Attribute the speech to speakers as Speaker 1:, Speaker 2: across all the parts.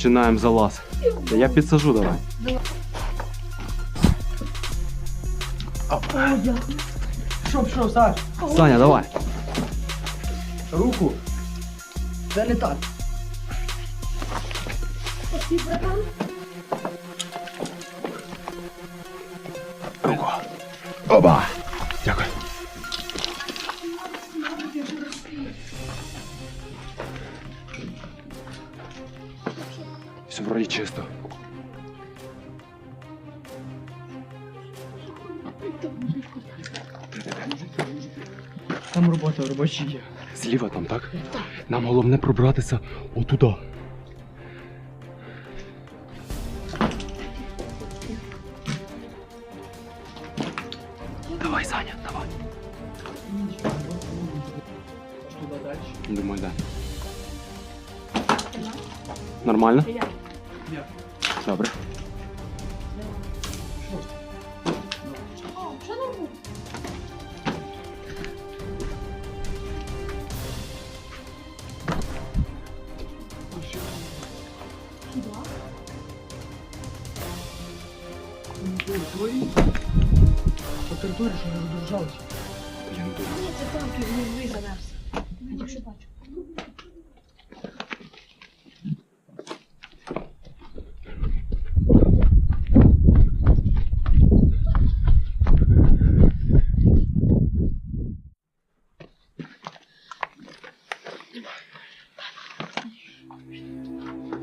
Speaker 1: Починаємо залаз. Я підсажу давай.
Speaker 2: Що, що, Саш?
Speaker 1: Саня, давай.
Speaker 2: Руку. Це не так.
Speaker 3: Спасибо, братан.
Speaker 1: Руку. Оба. Дякую. Вроді чисто.
Speaker 2: Там робота робочі є.
Speaker 1: Зліва там, так? Нам головне пробратися отуда. Давай, Саня, давай. Думаю, да. Нормально? Добре.
Speaker 2: По території, що не роздружалися.
Speaker 1: Блін, дуже.
Speaker 3: Ні, це там півгнізди заверся. Я бачу.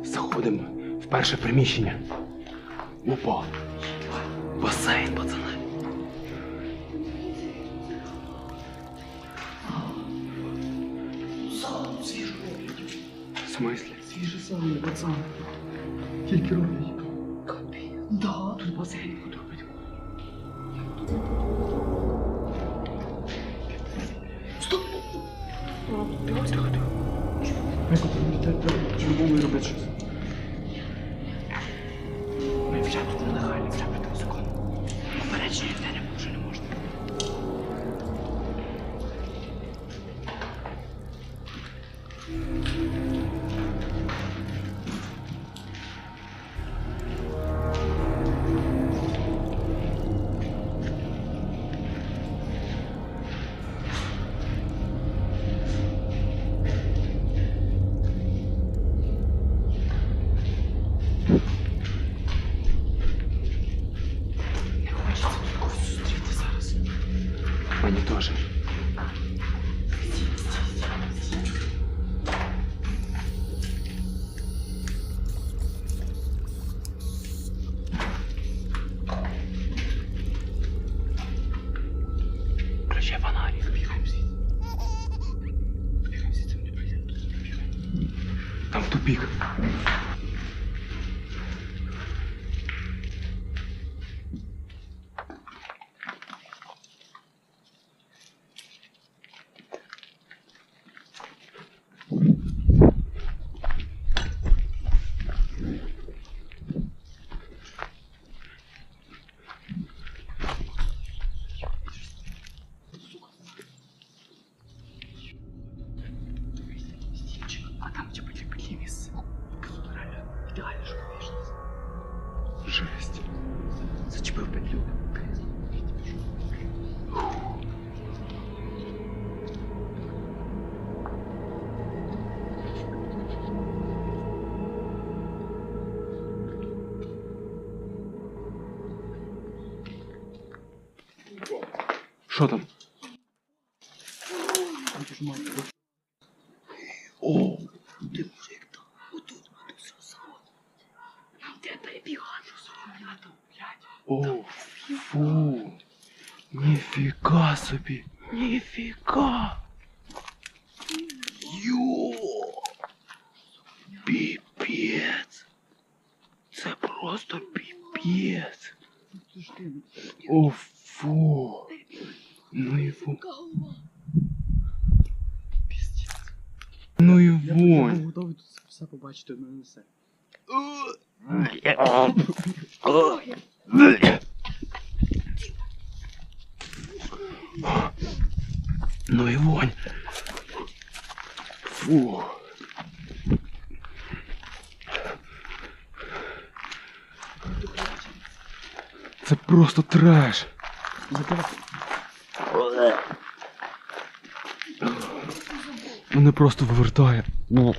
Speaker 1: Заходимо в перше приміщення. Опа. Басейн, пацани. В смислі?
Speaker 2: Свіже саме, пацан. Тільки роблять.
Speaker 3: Да.
Speaker 2: Тут басейн будуть
Speaker 1: algum little bit Thank you. Що там?
Speaker 2: Хочеш мати?
Speaker 1: О,
Speaker 2: Ти мужик там. Отут, отут все село.
Speaker 3: Нам треба перебігати.
Speaker 1: о, фу. Ніфіга собі. Ніфіга. Йо. Піпець. Це просто піпець.
Speaker 2: Це ж ти.
Speaker 1: О, фу. Ну его.
Speaker 3: Голова.
Speaker 2: Пиздец.
Speaker 1: Ну его.
Speaker 2: Я Готов тут все побачити, в мене все.
Speaker 1: Ну и вонь. Фу. Це просто треш. Закрывай. Мене просто вивертає. Ну.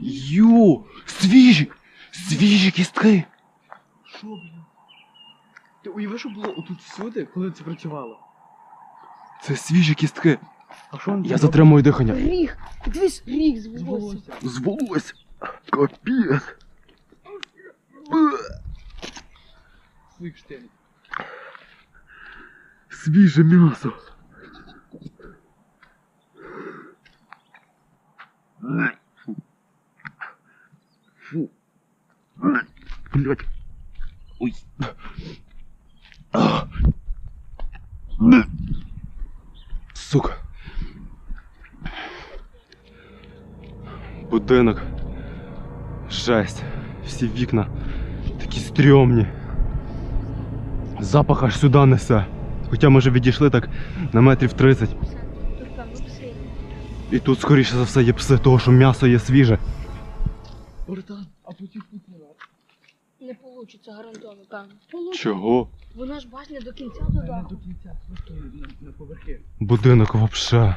Speaker 1: Ю! Свіжі! Свіжі кістки!
Speaker 2: Що, блін? Ти уяви, що було отут всюди, коли це працювало?
Speaker 1: Це свіжі кістки.
Speaker 2: А що він
Speaker 1: Я затримую дихання.
Speaker 3: Ріг! Дивись, ріг з волосся.
Speaker 1: З волосся. Капець.
Speaker 2: штиль.
Speaker 1: Свіже м'ясо. Фу. Блять. Ой. А. Сука. Будинок. Жесть. Всі вікна такі стрьомні. Запах аж сюди несе. Хоча ми вже відійшли так на метрів 30.
Speaker 3: Тут там пси.
Speaker 1: І тут, скоріше за все, є пси, того що м'ясо є свіже.
Speaker 2: Братан, а потім тут не надо.
Speaker 3: Не получиться гарантовано, певно.
Speaker 1: Чого?
Speaker 3: Вона ж бач не до кінця
Speaker 2: Не
Speaker 3: додала.
Speaker 2: до кінця, просто на, на поверхи.
Speaker 1: Будинок вообще.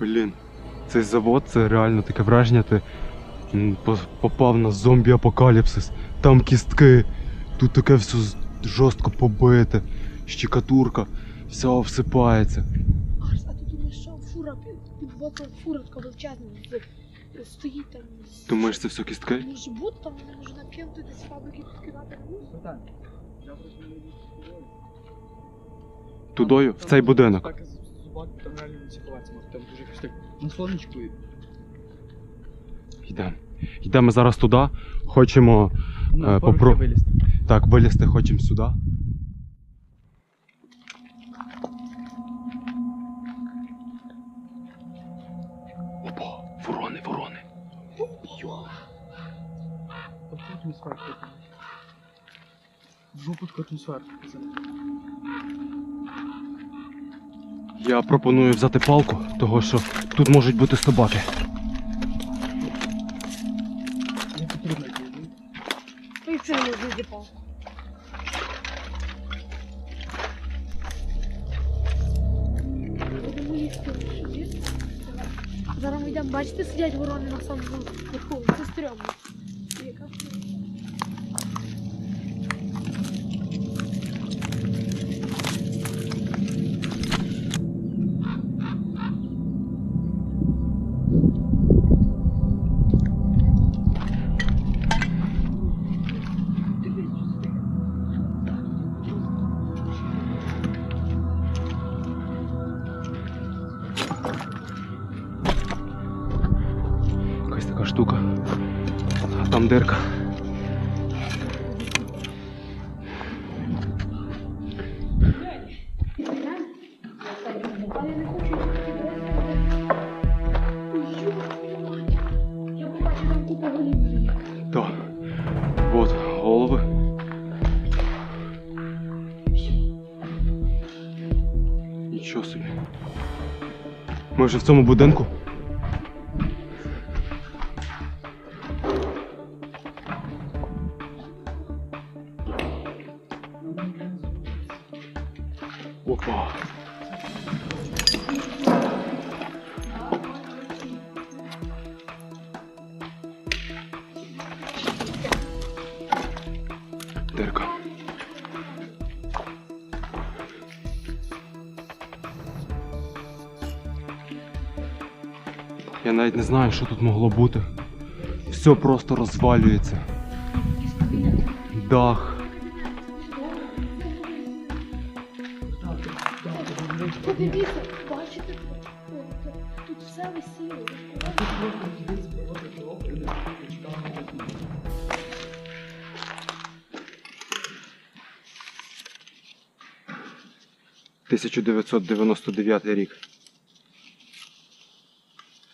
Speaker 1: Блін. Цей завод це реально таке враження, ти м, по- попав на зомбі-апокаліпсис. Там кістки, тут таке все з- жорстко побите, щекатурка, все обсипається.
Speaker 3: Аж, а ти думаєш, що фура під, під фура така величезна стоїть там.
Speaker 1: Думаєш, це все кістки?
Speaker 3: Може бути, там вони може десь з фабрики підкидати на
Speaker 2: я просто не йду з.
Speaker 1: Тудою в цей будинок.
Speaker 2: Там реально не цікаваться, там дуже якось так на сонечку і...
Speaker 1: Йдемо. Йдемо зараз туди. Хочемо
Speaker 2: На
Speaker 1: Е, попро-
Speaker 2: вилізти.
Speaker 1: Так вилізти, хочемо сюди. Опа, ворони, ворони. Йо.
Speaker 2: Тобто атмосферу. В жопу атмосферу, пацани.
Speaker 1: Я пропоную взяти палку, того що тут можуть бути собаки.
Speaker 3: Зараз ми йдемо, бачите, сидять ворони на самому верху. Це стрьомно.
Speaker 1: Така штука. А там дирка.
Speaker 3: Але я не хочу йти. Ой, твою мать. Я побачив там купа голів. вже є.
Speaker 1: Так. От голови. Нічого собі. Ми вже в цьому будинку. Я навіть не знаю, що тут могло бути. Все просто розвалюється. Дах.
Speaker 3: Подивіться, бачите, тут, все висіло.
Speaker 2: Тут просто дивіться, проводить кров, і почекаємо на це.
Speaker 1: – 1999 рік.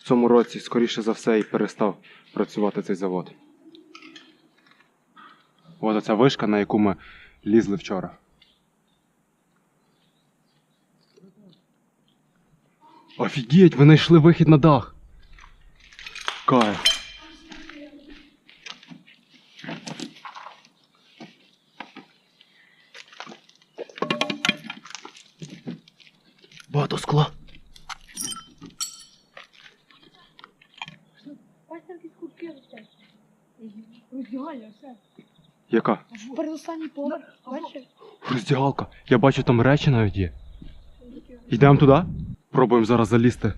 Speaker 1: В цьому році, скоріше за все, і перестав працювати цей завод. Ось оця вишка, на яку ми лізли вчора. Офігеть, ви знайшли вихід на дах. Кайф. Багато скла.
Speaker 3: Бачите, якісь курки ростять. Роздягальня, все.
Speaker 1: Яка?
Speaker 3: Передостанній поверх. Бачиш?
Speaker 1: Роздягалка. Я бачу там речі навіть є. Йдемо туди. Пробуємо зараз залізти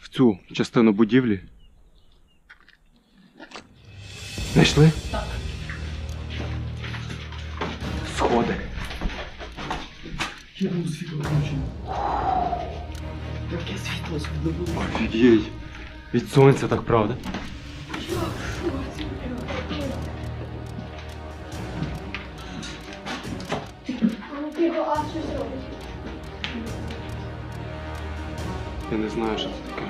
Speaker 1: в цю частину будівлі. Знайшли? Так. Сходи.
Speaker 2: Я був світло включено. Яке світло було?
Speaker 1: Офігеть. Від сонця так правда? Я не знаю, що це таке.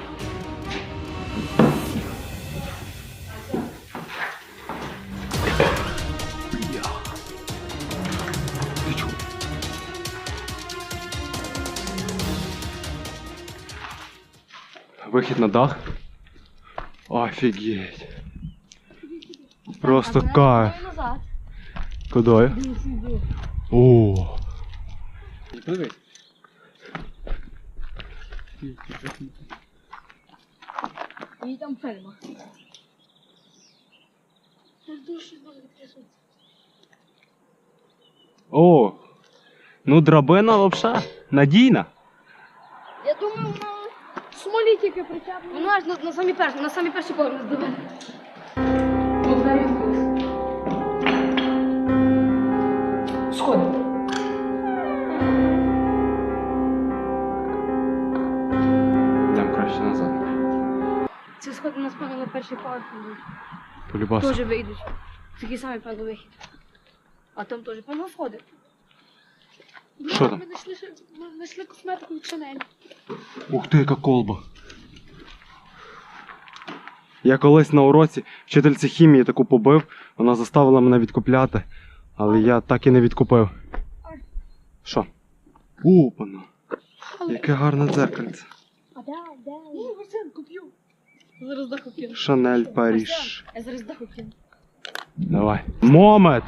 Speaker 1: Вихід на дах. Офігеть. Просто кайф.
Speaker 3: назад.
Speaker 1: Куди? О,
Speaker 2: Подивись.
Speaker 3: І там фельма. Дуже ноги трясуться.
Speaker 1: о. Ну, драбина вообще надійна.
Speaker 3: Я думаю, вона смолі тільки причеплена. Вона ж на, на самі перші, на самі перші поверх здобуде. Сходи.
Speaker 1: Йдемо краще назад.
Speaker 3: Ці сходи нас певно на перший поверх.
Speaker 1: Полюбаса.
Speaker 3: Теж вийдуть. Такий самий певно вихід. А там теж певно сходи.
Speaker 1: Що там?
Speaker 3: Ми знайшли, ми знайшли косметику від Шанель.
Speaker 1: Ух ти, яка колба. Я колись на уроці вчительці хімії таку побив, вона заставила мене відкупляти, але я так і не відкупив. Що? Опана. Яке гарне дзеркальце.
Speaker 3: Ну, Васен, куп'ю. Зараз даху кину.
Speaker 1: Шанель Паріж.
Speaker 3: Я зараз даху кину.
Speaker 1: Давай. Момент!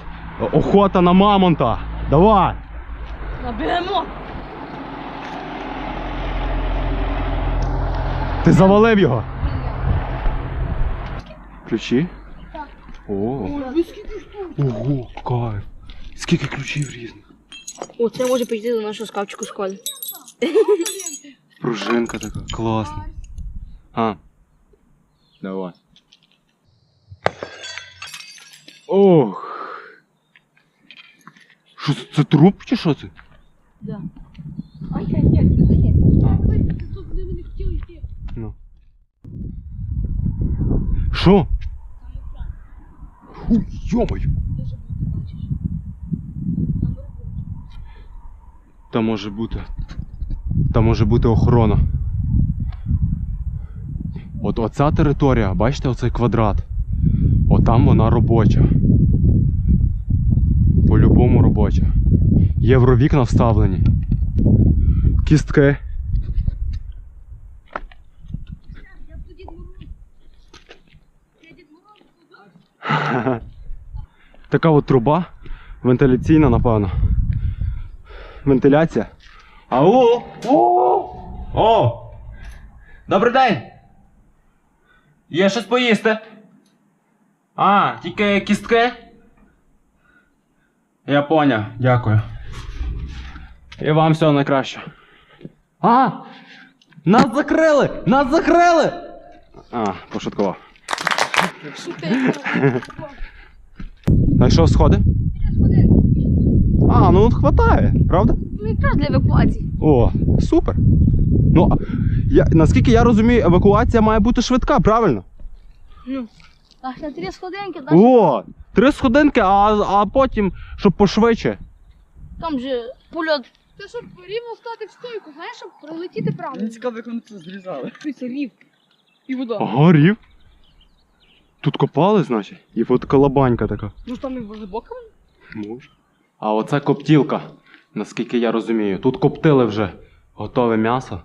Speaker 1: Охота на мамонта! Давай!
Speaker 3: Наберемо.
Speaker 1: Ти завалив його! Ключі?
Speaker 3: Так.
Speaker 1: О,
Speaker 3: скільки штук?
Speaker 1: ого, кайф. Скільки ключів різних.
Speaker 3: О, це може підійти до нашого скавчику школи.
Speaker 1: Пружинка така, класна. А. Давай. Ох. Що це, це труп чи що це?
Speaker 3: Да. Ай, ай, ай, це ні. Тут де ми не хотіли йти.
Speaker 1: Ну. Що? Фу, йомаю.
Speaker 3: Ти ж бачиш. Там робочі.
Speaker 1: Там може бути. Там може бути охорона. От оця територія, бачите оцей квадрат. Отам вона робоча. По-любому робоча. Євровікна вставлені. Кістки. Така от труба. Вентиляційна, напевно. Вентиляція. Ау! О! О! Добрий день! Є щось поїсти? А, тільки кістки? Я поняв, дякую. І вам всього найкраще. А! Нас закрили! Нас закрили! А, пошуткував. Знайшов сходи?
Speaker 3: Сходи.
Speaker 1: А, ну от хватає, правда?
Speaker 3: Ну, якраз для евакуації.
Speaker 1: О, супер. Ну, а я, наскільки я розумію, евакуація має бути швидка, правильно?
Speaker 3: Ну. Так, на три сходинки, так?
Speaker 1: О, три сходинки, а, а потім, щоб пошвидше.
Speaker 3: Там же польот. Це щоб рівно стати в стойку, знаєш, щоб пролетіти правильно.
Speaker 2: Мені цікаво, як вони це зрізали.
Speaker 3: Це рів. І вода.
Speaker 1: Ага, рів. Тут копали, значить? І от колобанька така.
Speaker 3: Ну там і глибоко.
Speaker 1: Може. А оце коптілка, наскільки я розумію. Тут коптили вже готове м'ясо.